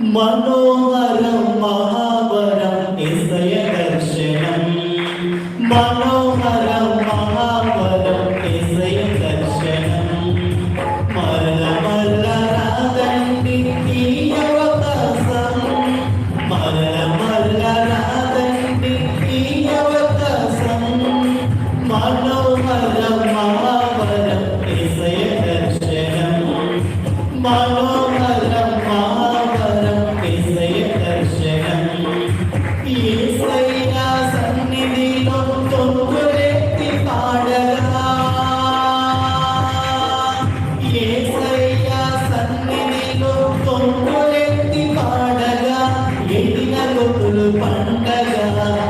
మనోహరం మహావరం నిశ్చయ దర్శనం. మనోహరం మహావరం నిశ్చయ దర్శనం. మరల మరల రాదండి ఈ అవకాశం. మరల మరల రాదండి ఈ అవకాశం. మనోహరం మహావరం నిశ్చయ దర్శనం. మనో పువ్వులెత్తి పాడగా ఎండిన గొప్పలు పండగా.